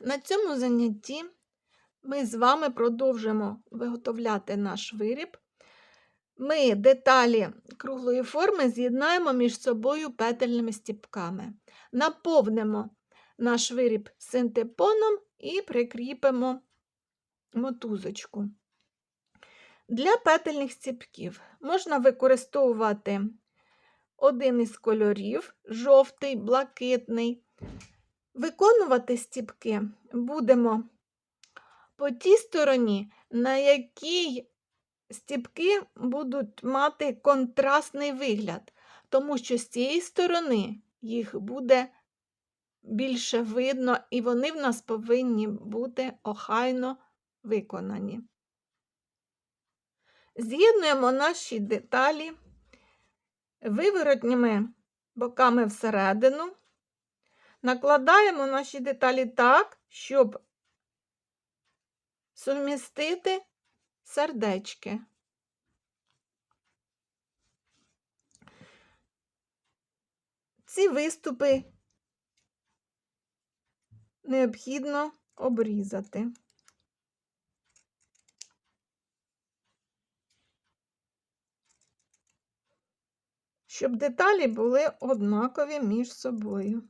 На цьому занятті ми з вами продовжимо виготовляти наш виріб. Ми деталі круглої форми з'єднаємо між собою петельними стіпками. Наповнимо наш виріб синтепоном і прикріпимо мотузочку. Для петельних стіпків можна використовувати один із кольорів жовтий, блакитний. Виконувати стіпки будемо по тій стороні, на якій стіпки будуть мати контрастний вигляд, тому що з цієї сторони їх буде більше видно, і вони в нас повинні бути охайно виконані. З'єднуємо наші деталі виворотніми боками всередину. Накладаємо наші деталі так, щоб сумістити сердечки. Ці виступи необхідно обрізати. Щоб деталі були однакові між собою.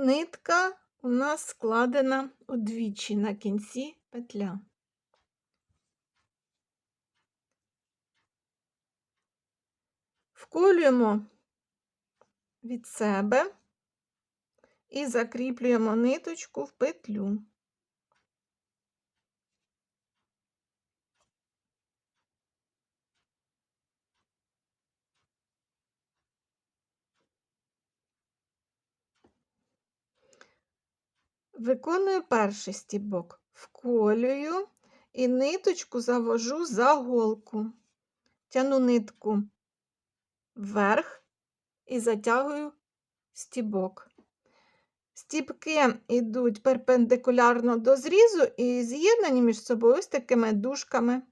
Нитка у нас складена удвічі на кінці петля. Вколюємо від себе і закріплюємо ниточку в петлю. Виконую перший стібок, вколюю і ниточку завожу за голку, тяну нитку вверх і затягую стібок. Стібки йдуть перпендикулярно до зрізу і з'єднані між собою ось такими дужками.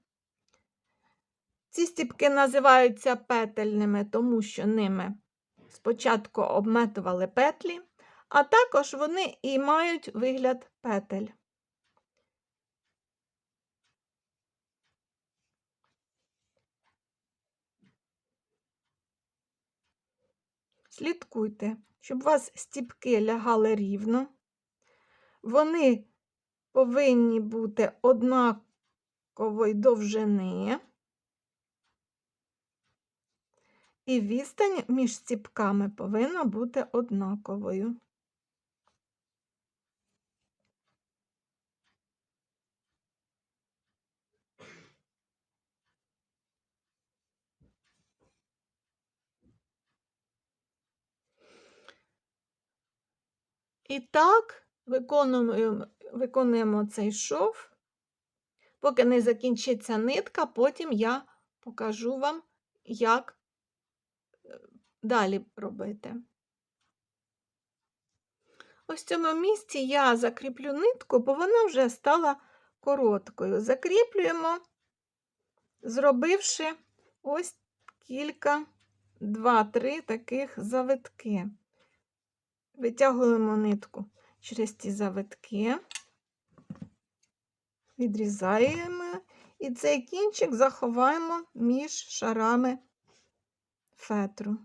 Ці стібки називаються петельними, тому що ними спочатку обметували петлі, а також вони і мають вигляд петель. Слідкуйте, щоб у вас стіпки лягали рівно. Вони повинні бути однакової довжини. І відстань між стіпками повинна бути однаковою. І так виконуємо, виконуємо цей шов, поки не закінчиться нитка, потім я покажу вам, як е, далі робити. Ось в цьому місці я закріплю нитку, бо вона вже стала короткою. Закріплюємо, зробивши ось кілька, два-три таких завитки. Витягуємо нитку через ці завитки, відрізаємо і цей кінчик заховаємо між шарами фетру.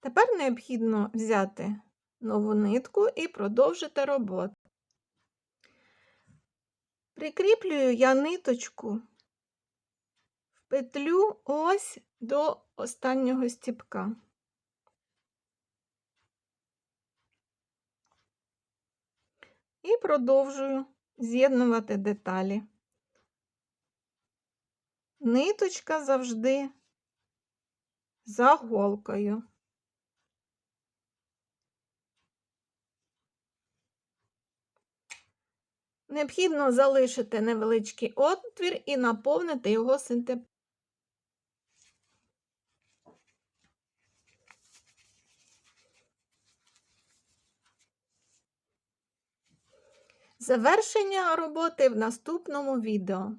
Тепер необхідно взяти нову нитку і продовжити роботу. Прикріплюю я ниточку в петлю ось до останнього стіпка. І продовжую з'єднувати деталі. Ниточка завжди за голкою. Необхідно залишити невеличкий отвір і наповнити його синтепоном. Завершення роботи в наступному відео.